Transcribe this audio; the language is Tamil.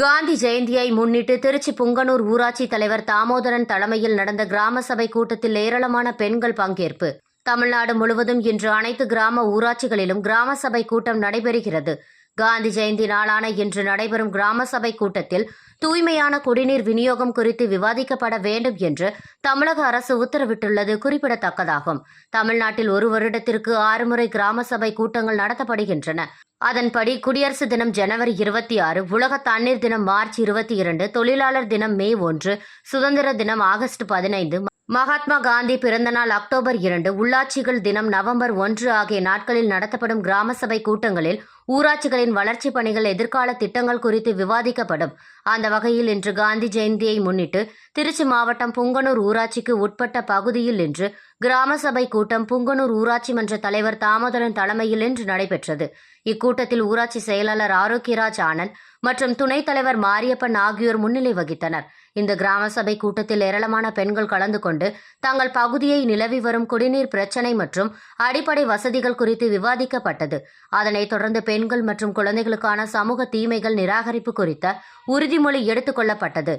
காந்தி ஜெயந்தியை முன்னிட்டு திருச்சி புங்கனூர் ஊராட்சி தலைவர் தாமோதரன் தலைமையில் நடந்த கிராம சபை கூட்டத்தில் ஏராளமான பெண்கள் பங்கேற்பு. தமிழ்நாடு முழுவதும் இன்று அனைத்து கிராம ஊராட்சிகளிலும் கிராம சபை கூட்டம் நடைபெறுகிறது. காந்தி ஜெயந்தி நாளான இன்று நடைபெறும் கிராம சபை கூட்டத்தில் தூய்மையான குடிநீர் விநியோகம் குறித்து விவாதிக்கப்பட வேண்டும் என்று தமிழக அரசு உத்தரவிட்டுள்ளது குறிப்பிடத்தக்கதாகும். தமிழ்நாட்டில் ஒரு வருடத்திற்கு ஆறு முறை கிராம சபை கூட்டங்கள் நடத்தப்படுகின்றன. அதன்படி குடியரசு தினம் ஜனவரி இருபத்தி ஆறு உலக தண்ணீர் தினம் மார்ச் இருபத்தி இரண்டு தொழிலாளர் தினம் மே ஒன்று சுதந்திர தினம் ஆகஸ்ட் பதினைந்து மகாத்மா காந்தி பிறந்தநாள் அக்டோபர் இரண்டு உள்ளாட்சிகள் தினம் நவம்பர் ஒன்று ஆகிய நாட்களில் நடத்தப்படும் கிராம சபை கூட்டங்களில் ஊராட்சிகளின் வளர்ச்சிப் பணிகள் எதிர்கால திட்டங்கள் குறித்து விவாதிக்கப்படும். அந்த வகையில் இன்று காந்தி ஜெயந்தியை முன்னிட்டு திருச்சி மாவட்டம் புங்கனூர் ஊராட்சிக்கு உட்பட்ட பகுதியில் இன்று கிராம சபை கூட்டம் புங்கனூர் ஊராட்சி மன்ற தலைவர் தாமோதரன் தலைமையில் இன்று நடைபெற்றது. இக்கூட்டத்தில் ஊராட்சி செயலாளர் ஆரோக்கியராஜ் ஆனந்த் மற்றும் துணைத் தலைவர் மாரியப்பன் ஆகியோர் முன்னிலை வகித்தனர். இந்த கிராம சபை கூட்டத்தில் ஏராளமான பெண்கள் கலந்து கொண்டு தங்கள் பகுதியை நிலவி வரும் குடிநீர் பிரச்சினை மற்றும் அடிப்படை வசதிகள் குறித்து விவாதிக்கப்பட்டது. அதனைத் தொடர்ந்து பெண்கள் மற்றும் குழந்தைகளுக்கான சமூக தீமைகள் நிராகரிப்பு குறித்த உறுதிமொழி எடுத்துக் கொள்ளப்பட்டது.